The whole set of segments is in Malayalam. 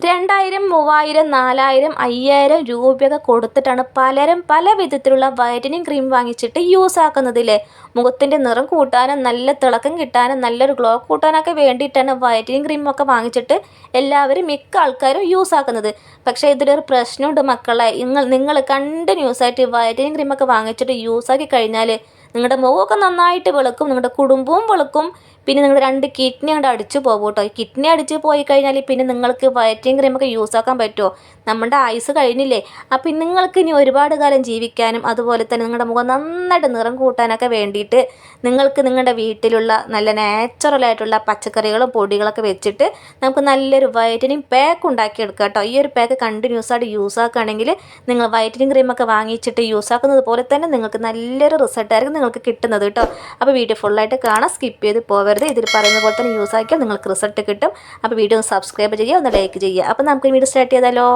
രണ്ടായിരം മൂവായിരം നാലായിരം അയ്യായിരം രൂപയൊക്കെ കൊടുത്തിട്ടാണ് പലരും പല വിധത്തിലുള്ള വൈറ്റനിങ് ക്രീം വാങ്ങിച്ചിട്ട് യൂസ് ആക്കുന്നതില്ലേ മുഖത്തിന്റെ നിറം കൂട്ടാനും നല്ല തിളക്കം കിട്ടാനും നല്ലൊരു ഗ്ലോ കൂട്ടാനൊക്കെ വേണ്ടിയിട്ടാണ് വൈറ്റനിങ് ക്രീമൊക്കെ വാങ്ങിച്ചിട്ട് എല്ലാവരും മിക്ക ആൾക്കാരും യൂസ് ആക്കുന്നത്. പക്ഷേ ഇതിലൊരു പ്രശ്നമുണ്ട് മക്കളെ. നിങ്ങൾ നിങ്ങൾ കണ്ടിന്യൂസ് ആയിട്ട് വൈറ്റനിങ് ക്രീമൊക്കെ വാങ്ങിച്ചിട്ട് യൂസ് ആക്കി കഴിഞ്ഞാൽ നിങ്ങളുടെ മുഖമൊക്കെ നന്നായിട്ട് വെളുക്കും നിങ്ങളുടെ കുടുംബവും വെളുക്കും. പിന്നെ നിങ്ങൾ രണ്ട് കിഡ്നി അങ്ങോട്ട് അടിച്ചു പോകും കേട്ടോ. ഈ കിഡ്നി അടിച്ച് പോയി കഴിഞ്ഞാൽ പിന്നെ നിങ്ങൾക്ക് വൈറ്റിംഗ് ക്രീമൊക്കെ യൂസ് ആക്കാൻ പറ്റുമോ? നമ്മുടെ ആയുസ് കഴിഞ്ഞില്ലേ? അപ്പം നിങ്ങൾക്ക് ഇനി ഒരുപാട് കാലം ജീവിക്കാനും അതുപോലെ തന്നെ നിങ്ങളുടെ മുഖം നന്നായിട്ട് നിറം കൂട്ടാനൊക്കെ വേണ്ടിയിട്ട് നിങ്ങൾക്ക് നിങ്ങളുടെ വീട്ടിലുള്ള നല്ല നാച്ചുറലായിട്ടുള്ള പച്ചക്കറികളും പൊടികളൊക്കെ വെച്ചിട്ട് നമുക്ക് നല്ലൊരു വൈറ്റനിങ് പാക്ക് ഉണ്ടാക്കിയെടുക്കുക കേട്ടോ. ഈ ഒരു പാക്ക് കണ്ടിന്യൂസ് ആയിട്ട് യൂസ് ആക്കുകയാണെങ്കിൽ നിങ്ങൾ വൈറ്റനിങ് ക്രീമൊക്കെ വാങ്ങിച്ചിട്ട് യൂസ് ആക്കുന്നത് പോലെ തന്നെ നിങ്ങൾക്ക് നല്ലൊരു റിസൾട്ടായിരിക്കും നിങ്ങൾക്ക് കിട്ടുന്നത് കേട്ടോ. അപ്പോൾ വീഡിയോ ഫുള്ളായിട്ട് കാണാം. സ്കിപ്പ് ചെയ്ത് പോകരുത് ഇതിൽ പറയുന്ന പോലെ തന്നെ യൂസ് ആക്കിയാൽ നിങ്ങൾക്ക് റിസൾട്ട് കിട്ടും. അപ്പോൾ വീഡിയോ ഒന്ന് സബ്സ്ക്രൈബ് ചെയ്യുക ഒന്ന് ലൈക്ക് ചെയ്യുക. അപ്പോൾ നമുക്ക് വീഡിയോ സ്റ്റാർട്ട് ചെയ്താലോ?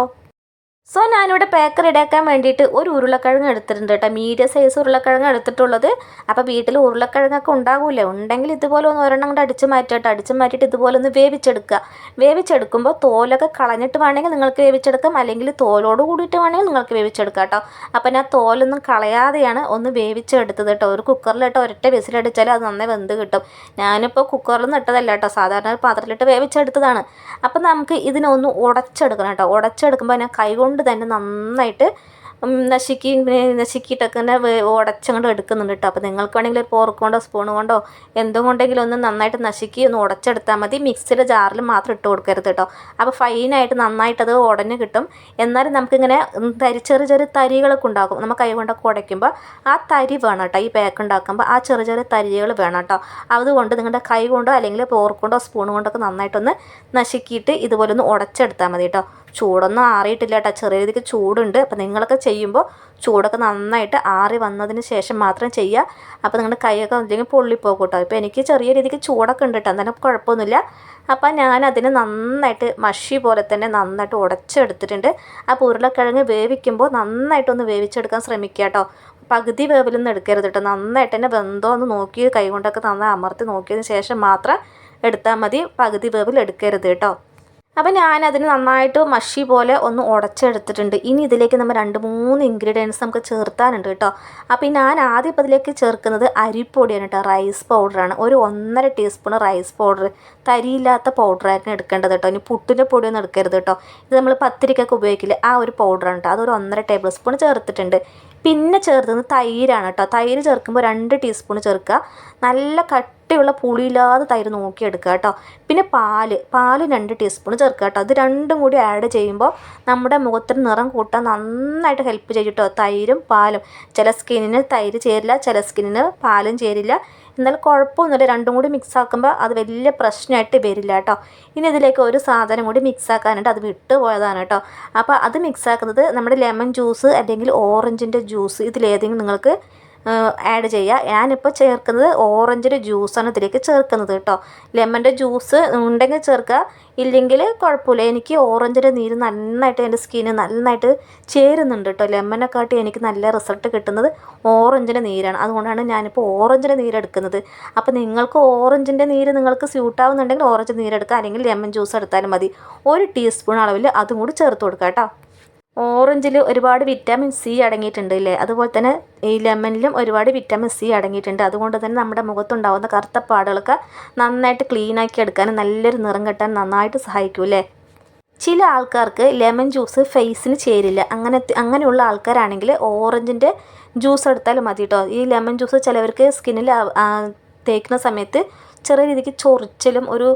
സോ ഞാനിവിടെ പേക്കർ റെഡിയാക്കാൻ വേണ്ടിയിട്ട് ഒരു ഉരുളക്കിഴങ്ങ് എടുത്തിട്ടുണ്ട് കേട്ടോ. മീഡിയം സൈസ് ഉരുളക്കിഴങ്ങ് എടുത്തിട്ടുള്ളത്. അപ്പോൾ വീട്ടിൽ ഉരുളക്കിഴങ്ങൊക്കെ ഉണ്ടാകില്ലേ ഉണ്ടെങ്കിൽ ഇതുപോലെ ഒന്ന് ഒരെണ്ണം കൊണ്ട് അടിച്ച് മാറ്റിയിട്ട് അടിച്ച് മാറ്റിയിട്ട് ഇതുപോലെ ഒന്ന് വേവിച്ചെടുക്കുക. വേവിച്ചെടുക്കുമ്പോൾ തോലൊക്കെ കളഞ്ഞിട്ട് വേണമെങ്കിൽ നിങ്ങൾക്ക് വേവിച്ചെടുക്കാം. അല്ലെങ്കിൽ തോലോട് കൂടിയിട്ട് വേണമെങ്കിൽ നിങ്ങൾക്ക് വേവിച്ചെടുക്കാം കേട്ടോ. അപ്പോൾ ഞാൻ തോലൊന്നും കളയാതെയാണ് ഒന്ന് വേവിച്ചെടുത്തത് കേട്ടോ. ഒരു കുക്കറിലിട്ട് ഒരൊറ്റ വിസിലടിച്ചാൽ അത് നന്നായി വെന്ത് കിട്ടും. ഞാനിപ്പോൾ കുക്കറിലൊന്നും ഇട്ടതല്ല കേട്ടോ. സാധാരണ പാത്രത്തിലിട്ട് വേവിച്ചെടുത്തതാണ്. അപ്പോൾ നമുക്ക് ഇതിനൊന്ന് ഉടച്ചെടുക്കണം കേട്ടോ. ഉടച്ചെടുക്കുമ്പോൾ ഞാൻ കൈകൊണ്ട് തന്നെ നന്നായിട്ട് നശിക്കി നശിക്കിയിട്ടൊക്കെ തന്നെ ഉടച്ചങ്ങോട്ട് എടുക്കുന്നുണ്ട് കേട്ടോ അപ്പോൾ നിങ്ങൾക്ക് വേണമെങ്കിൽ ഒരു പോർക്ക് കൊണ്ടോ സ്പൂൺ കൊണ്ടോ എന്തുകൊണ്ടെങ്കിലും ഒന്ന് നന്നായിട്ട് നശിക്കി ഒന്ന് ഉടച്ചെടുത്താൽ മതി. മിക്സിയുടെ ജാറിൽ മാത്രം ഇട്ട് കൊടുക്കരുത് കേട്ടോ അപ്പോൾ ഫൈനായിട്ട് നന്നായിട്ട് അത് ഉടഞ്ഞ് കിട്ടും. എന്നാലും നമുക്കിങ്ങനെ തരി ചെറിയ ചെറിയ തരികളൊക്കെ ഉണ്ടാകും നമ്മൾ കൈ കൊണ്ടൊക്കെ ഉടയ്ക്കുമ്പോൾ ആ തരി വേണം കേട്ടോ ഈ പാക്ക് ഉണ്ടാക്കുമ്പോൾ ആ ചെറിയ ചെറിയ തരികൾ വേണം കേട്ടോ അതുകൊണ്ട് നിങ്ങളുടെ കൈ കൊണ്ടോ അല്ലെങ്കിൽ പോർക്ക് കൊണ്ടോ സ്പൂൺ കൊണ്ടൊക്കെ നന്നായിട്ടൊന്ന് നശിക്കിയിട്ട് ഇതുപോലെ ഒന്ന് ഉടച്ചെടുത്താൽ മതി കേട്ടോ ചൂടൊന്നും ആറിയിട്ടില്ല കേട്ടോ ചെറിയ രീതിക്ക് ചൂടുണ്ട്. അപ്പോൾ നിങ്ങളൊക്കെ ചെയ്യുമ്പോൾ ചൂടൊക്കെ നന്നായിട്ട് ആറി വന്നതിന് ശേഷം മാത്രം ചെയ്യുക. അപ്പോൾ നിങ്ങളുടെ കൈയൊക്കെ അല്ലെങ്കിൽ പൊള്ളിപ്പോകും കേട്ടോ ഇപ്പോൾ എനിക്ക് ചെറിയ രീതിക്ക് ചൂടൊക്കെ ഉണ്ട് കേട്ടോ എന്നാലും കുഴപ്പമൊന്നുമില്ല. അപ്പോൾ ഞാനതിന് നന്നായിട്ട് മഷി പോലെ തന്നെ നന്നായിട്ട് ഉടച്ചെടുത്തിട്ടുണ്ട്. അപ്പോൾ ഉരുളക്കിഴങ്ങ് വേവിക്കുമ്പോൾ നന്നായിട്ടൊന്ന് വേവിച്ചെടുക്കാൻ ശ്രമിക്കുക കേട്ടോ പകുതി വേവിലൊന്നും എടുക്കരുത് കേട്ടോ നന്നായിട്ട് തന്നെ വെന്തോ എന്ന് നോക്കി കൈ കൊണ്ടൊക്കെ നന്നായി അമർത്തി നോക്കിയതിന് ശേഷം മാത്രം എടുത്താൽ മതി. പകുതി വേവിൽ എടുക്കരുത് കേട്ടോ അപ്പോൾ ഞാനതിന് നന്നായിട്ട് മഷി പോലെ ഒന്ന് ഉടച്ചെടുത്തിട്ടുണ്ട്. ഇനി ഇതിലേക്ക് നമ്മൾ രണ്ട് മൂന്ന് ഇൻഗ്രീഡിയൻസ് നമുക്ക് ചേർത്താനുണ്ട് കേട്ടോ. അപ്പോൾ ഞാൻ ആദ്യം ഇപ്പോൾ ഇതിലേക്ക് ചേർക്കുന്നത് അരിപ്പൊടിയാണ് കേട്ടോ. റൈസ് പൗഡറാണ് ഒരു ഒന്നര ടീസ്പൂൺ റൈസ് പൗഡർ തരിയില്ലാത്ത പൗഡറായിരുന്നു എടുക്കേണ്ടത് കേട്ടോ. ഇനി പുട്ടിന്റെ പൊടിയൊന്നും എടുക്കരുത് കേട്ടോ. ഇത് നമ്മൾ പത്തിരിക്കൊക്കെ ഉപയോഗിക്കില്ല? ആ ഒരു പൗഡറാണ് കേട്ടോ. അതൊരു ഒന്നര ടേബിൾ സ്പൂൺ ചേർത്തിട്ടുണ്ട്. പിന്നെ ചേർക്കുന്നത് തൈരാണ് കേട്ടോ. തൈര് ചേർക്കുമ്പോൾ രണ്ട് ടീസ്പൂൺ ചേർക്കുക. നല്ല കട്ടിയുള്ള പുളിയില്ലാതെ തൈര് നോക്കിയെടുക്കുക കേട്ടോ. പിന്നെ പാൽ. പാൽ രണ്ട് ടീസ്പൂൺ ചേർക്കുക കേട്ടോ. അത് രണ്ടും കൂടി ആഡ് ചെയ്യുമ്പോൾ നമ്മുടെ മുഖത്തിന് നിറം കൂട്ടാൻ നന്നായിട്ട് ഹെൽപ്പ് ചെയ്യും കേട്ടോ. തൈരും പാലും. ചില സ്കിന്നിന് തൈര് ചേരില്ല ചില സ്കിന്നിന് പാലും ചേരില്ല. എന്നാൽ കുഴപ്പമൊന്നുമില്ല. രണ്ടും കൂടി മിക്സ് ആക്കുമ്പോൾ അത് വലിയ പ്രശ്നമായിട്ട് വരില്ല കേട്ടോ. ഇനി ഇതിലേക്ക് ഒരു സാധനം കൂടി മിക്സ് ആക്കാനുണ്ട് അത് വിട്ടു പോയതാണ് കേട്ടോ. അപ്പോൾ അത് മിക്സ് ആക്കുന്നത് നമ്മുടെ ലെമൺ ജ്യൂസ് അല്ലെങ്കിൽ ഓറഞ്ചിന്റെ ജ്യൂസ് ഇതിലേതെങ്കിലും നിങ്ങൾക്ക് ആഡ് ചെയ്യുക ഞാനിപ്പോൾ ചേർക്കുന്നത് ഓറഞ്ചിന്റെ ജ്യൂസാണ് ഇതിലേക്ക് ചേർക്കുന്നത് കേട്ടോ. ലെമന്റെ ജ്യൂസ് ഉണ്ടെങ്കിൽ ചേർക്കുക. ഇല്ലെങ്കിൽ കുഴപ്പമില്ല. എനിക്ക് ഓറഞ്ചിന്റെ നീര് നന്നായിട്ട് എന്റെ സ്കിന്ന് നന്നായിട്ട് ചേരുന്നുണ്ട് കേട്ടോ. ലെമനെക്കാട്ടി എനിക്ക് നല്ല റിസൾട്ട് കിട്ടുന്നത് ഓറഞ്ചിന്റെ നീരാണ്. അതുകൊണ്ടാണ് ഞാനിപ്പോൾ ഓറഞ്ചിന്റെ നീര് എടുക്കുന്നത്. അപ്പോൾ നിങ്ങൾക്ക് ഓറഞ്ചിന്റെ നീര് നിങ്ങൾക്ക് സ്യൂട്ടാവുന്നുണ്ടെങ്കിൽ ഓറഞ്ച് നീരെടുക്കുക അല്ലെങ്കിൽ ലെമൺ ജ്യൂസ് എടുത്താലും മതി. ഒരു ടീസ്പൂൺ അളവിൽ അതും കൂടി ചേർത്ത് കൊടുക്കുക കേട്ടോ. ഓറഞ്ചിൽ ഒരുപാട് വിറ്റാമിൻ സി അടങ്ങിയിട്ടുണ്ട് അല്ലേ അതുപോലെ തന്നെ ഈ ലെമണിലും ഒരുപാട് വിറ്റാമിൻ സി അടങ്ങിയിട്ടുണ്ട്. അതുകൊണ്ട് തന്നെ നമ്മുടെ മുഖത്തുണ്ടാകുന്ന കറുത്ത പാടുകളൊക്കെ നന്നായിട്ട് ക്ലീനാക്കി എടുക്കാനും നല്ലൊരു നിറം കിട്ടാൻ നന്നായിട്ട് സഹായിക്കും അല്ലേ ചില ആൾക്കാർക്ക് ലെമൺ ജ്യൂസ് ഫേസിന് ചേരില്ല. അങ്ങനെ അങ്ങനെയുള്ള ആൾക്കാരാണെങ്കിൽ ഓറഞ്ചിന്റെ ജ്യൂസ് എടുത്താൽ മതി കേട്ടോ ഈ ലെമൺ ജ്യൂസ് ചിലവർക്ക് സ്കിന്നിൽ തേക്കുന്ന സമയത്ത് ചെറിയ രീതിക്ക് ചൊറിച്ചിലും ഒരു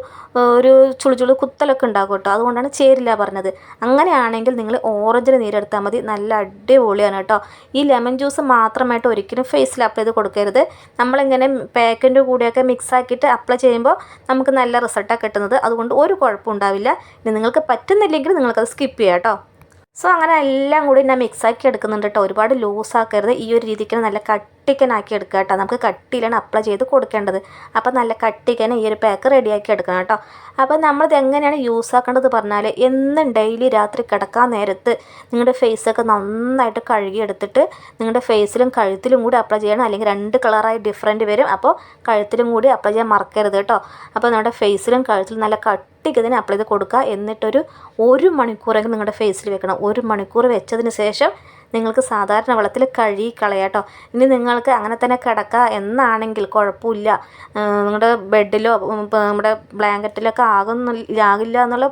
ഒരു ചുളു കുത്തലൊക്കെ ഉണ്ടാകും കേട്ടോ. അതുകൊണ്ടാണ് ചേരില്ല പറഞ്ഞത്. അങ്ങനെയാണെങ്കിൽ നിങ്ങൾ ഓറഞ്ചിന് നീരെടുത്താൽ മതി. നല്ല അടിപൊളിയാണ് കേട്ടോ. ഈ ലെമൺ ജ്യൂസ് മാത്രമായിട്ട് ഒരിക്കലും ഫേസിൽ അപ്ലൈ ചെയ്ത് കൊടുക്കരുത്. നമ്മളിങ്ങനെ പാക്കിന്റെ കൂടെയൊക്കെ മിക്സ് ആക്കിയിട്ട് അപ്ലൈ ചെയ്യുമ്പോൾ നമുക്ക് നല്ല റിസൾട്ടാണ് കിട്ടുന്നത്. അതുകൊണ്ട് ഒരു കുഴപ്പം ഉണ്ടാവില്ല. ഇനി നിങ്ങൾക്ക് പറ്റുന്നില്ലെങ്കിൽ നിങ്ങൾക്കത് സ്കിപ്പ് ചെയ്യാം കേട്ടോ. സോ അങ്ങനെ എല്ലാം കൂടി ഞാൻ മിക്സാക്കി എടുക്കുന്നുണ്ട് കേട്ടോ ഒരുപാട് ലൂസ് ആക്കരുത്. ഈ ഒരു രീതിക്ക് നല്ല കട്ടിക്കനാക്കി എടുക്കുക കേട്ടോ നമുക്ക് കട്ടിയിലാണ് അപ്ലൈ ചെയ്ത് കൊടുക്കേണ്ടത്. അപ്പോൾ നല്ല കട്ടിക്കന ഈ ഒരു പാക്ക് റെഡിയാക്കി എടുക്കണം കേട്ടോ അപ്പോൾ നമ്മളിത് എങ്ങനെയാണ് യൂസ് ആക്കേണ്ടത് പറഞ്ഞാൽ എന്നും ഡെയിലി രാത്രി കിടക്കാൻ നേരത്ത് നിങ്ങളുടെ ഫേസൊക്കെ നന്നായിട്ട് കഴുകിയെടുത്തിട്ട് നിങ്ങളുടെ ഫേസിലും കഴുത്തിലും കൂടി അപ്ലൈ ചെയ്യണം. അല്ലെങ്കിൽ രണ്ട് കളറായി ഡിഫറെന്റ് വരും. അപ്പോൾ കഴുത്തിലും കൂടി അപ്ലൈ ചെയ്യാൻ മറക്കരുത് കേട്ടോ അപ്പോൾ നമ്മുടെ ഫേസിലും കഴുത്തിലും നല്ല കട്ടി കട്ടിക്ക് ഇതിനെ അപ്ലൈ ചെയ്ത് കൊടുക്കുക. എന്നിട്ടൊരു ഒരു മണിക്കൂറെങ്കിലും നിങ്ങളുടെ ഫേസിൽ വെക്കണം. ഒരു മണിക്കൂർ വെച്ചതിന് ശേഷം നിങ്ങൾക്ക് സാധാരണ വെള്ളത്തിൽ കഴുകി കളയാട്ടോ ഇനി നിങ്ങൾക്ക് അങ്ങനെ തന്നെ കിടക്കുക എന്നാണെങ്കിൽ കുഴപ്പമില്ല. നിങ്ങളുടെ ബെഡിലോ നമ്മുടെ ബ്ലാങ്കറ്റിലൊക്കെ ആകുന്നില്ല ആകില്ല എന്നുള്ള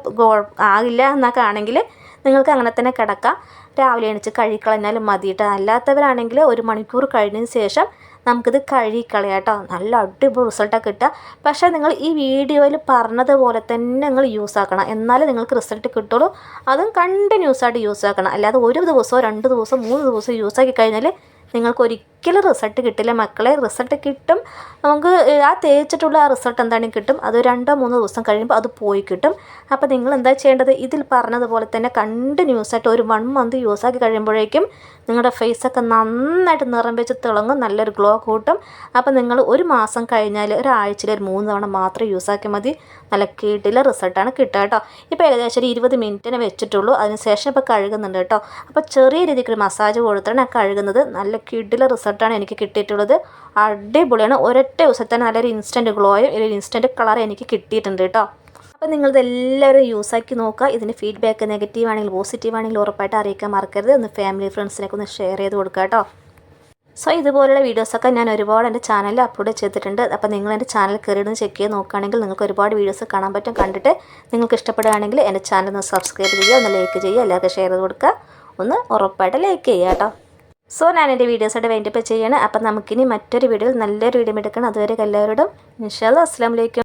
ആകില്ല എന്നൊക്കെ ആണെങ്കിൽ നിങ്ങൾക്ക് അങ്ങനെ തന്നെ കിടക്കാം. രാവിലെ എണീച്ച് കഴുകിക്കളഞ്ഞാലും മതിയിട്ട്. അല്ലാത്തവരാണെങ്കിൽ ഒരു മണിക്കൂർ കഴിഞ്ഞതിന് ശേഷം നമുക്കിത് കഴുകിക്കളയാം കേട്ടോ. നല്ല അടിപൊളി റിസൾട്ടാണ് കിട്ടുക. പക്ഷേ നിങ്ങൾ ഈ വീഡിയോയിൽ പറഞ്ഞതുപോലെ തന്നെ നിങ്ങൾ യൂസ് ആക്കണം. എന്നാലേ നിങ്ങൾക്ക് റിസൾട്ട് കിട്ടുള്ളൂ. അതും കണ്ടിന്യൂസ് ആയിട്ട് യൂസ് ആക്കണം. അല്ലാതെ ഒരു ദിവസമോ രണ്ട് ദിവസമോ മൂന്ന് ദിവസമോ യൂസ് ആക്കി കഴിഞ്ഞാൽ നിങ്ങൾക്ക് ഒരിക്കലും റിസൾട്ട് കിട്ടില്ല. മക്കളെ റിസൾട്ട് കിട്ടും. നമുക്ക് ആ തേച്ചിട്ടുള്ള ആ റിസൾട്ട് എന്താണ് കിട്ടും. അത് രണ്ടോ മൂന്നോ ദിവസം കഴിയുമ്പോൾ അത് പോയി കിട്ടും. അപ്പോൾ നിങ്ങൾ എന്താ ചെയ്യേണ്ടത്? ഇതിൽ പറഞ്ഞതുപോലെ തന്നെ കണ്ടിന്യൂസ് ആയിട്ട് ഒരു വൺ മന്ത് യൂസ് ആക്കി കഴിയുമ്പോഴേക്കും നിങ്ങളുടെ ഫേസൊക്കെ നന്നായിട്ട് നിറം വെച്ച് തിളങ്ങും. നല്ലൊരു ഗ്ലോ കൂട്ടും. അപ്പോൾ നിങ്ങൾ ഒരു മാസം കഴിഞ്ഞാൽ ഒരാഴ്ചയിൽ ഒരു മൂന്ന് തവണ മാത്രം യൂസ് ആക്കിയാൽ മതി. നല്ല കിടില റിസൾട്ടാണ് കിട്ടുക കേട്ടോ. ഇപ്പോൾ ഏകദേശം ഒരു ഇരുപത് മിനിറ്റിനെ വെച്ചിട്ടുള്ളൂ. അതിനുശേഷം ഇപ്പോൾ കഴുകുന്നുണ്ട് കേട്ടോ. അപ്പോൾ ചെറിയ രീതിക്ക് ഒരു മസാജ് കൊടുത്തിട്ടാണ് കഴുകുന്നത്. നല്ല കിടില റിസൾട്ടാണ് എനിക്ക് കിട്ടിയിട്ടുള്ളത്. അടിപൊളിയാണ്. ഒരൊറ്റ ദിവസത്തിൽ തന്നെ നല്ലൊരു ഇൻസ്റ്റന്റ് ഗ്ലോയും ഒരു ഇൻസ്റ്റന്റ് കളർ എനിക്ക് കിട്ടിയിട്ടുണ്ട് കേട്ടോ. അപ്പോൾ നിങ്ങളിത് എല്ലാവരും യൂസാക്കി നോക്കുക. ഇതിന് ഫീഡ്ബാക്ക് നെഗറ്റീവ് ആണെങ്കിൽ പോസിറ്റീവ് ആണെങ്കിൽ ഉറപ്പായിട്ട് അറിയിക്കാൻ മറക്കരുത്. ഒന്ന് ഫാമിലി ഫ്രണ്ട്സിനൊക്കെ ഒന്ന് ഷെയർ ചെയ്ത് കൊടുക്കുക കേട്ടോ. സോ ഇതുപോലുള്ള വീഡിയോസൊക്കെ ഞാൻ ഒരുപാട് എന്റെ ചാനലിൽ അപ്ലോഡ് ചെയ്തിട്ടുണ്ട്. അപ്പോൾ നിങ്ങൾ എന്റെ ചാനൽ കയറിയിരുന്ന് ചെക്ക് ചെയ്ത് നോക്കുകയാണെങ്കിൽ നിങ്ങൾക്ക് ഒരുപാട് വീഡിയോസ് കാണാൻ പറ്റും. കണ്ടിട്ട് നിങ്ങൾക്ക് ഇഷ്ടപ്പെടുകയാണെങ്കിൽ എന്റെ ചാനൽ ഒന്ന് സബ്സ്ക്രൈബ് ചെയ്യുക ഒന്ന് ലൈക്ക് ചെയ്യുക എല്ലാവർക്കും ഷെയർ ചെയ്ത് കൊടുക്കുക. ഒന്ന് ഉറപ്പായിട്ട് ലൈക്ക് ചെയ്യുക കേട്ടോ. സോ ഞാൻ എന്റെ വീഡിയോസായിട്ട് വേണ്ടിപ്പോൾ ചെയ്യണം. അപ്പം നമുക്കിനി മറ്റൊരു വീഡിയോയിൽ നല്ലൊരു വീഡിയോ എടുക്കണം. അതുവരെ എല്ലാവരോടും ഇൻഷാല്ല അസ്സാം വലൈക്കും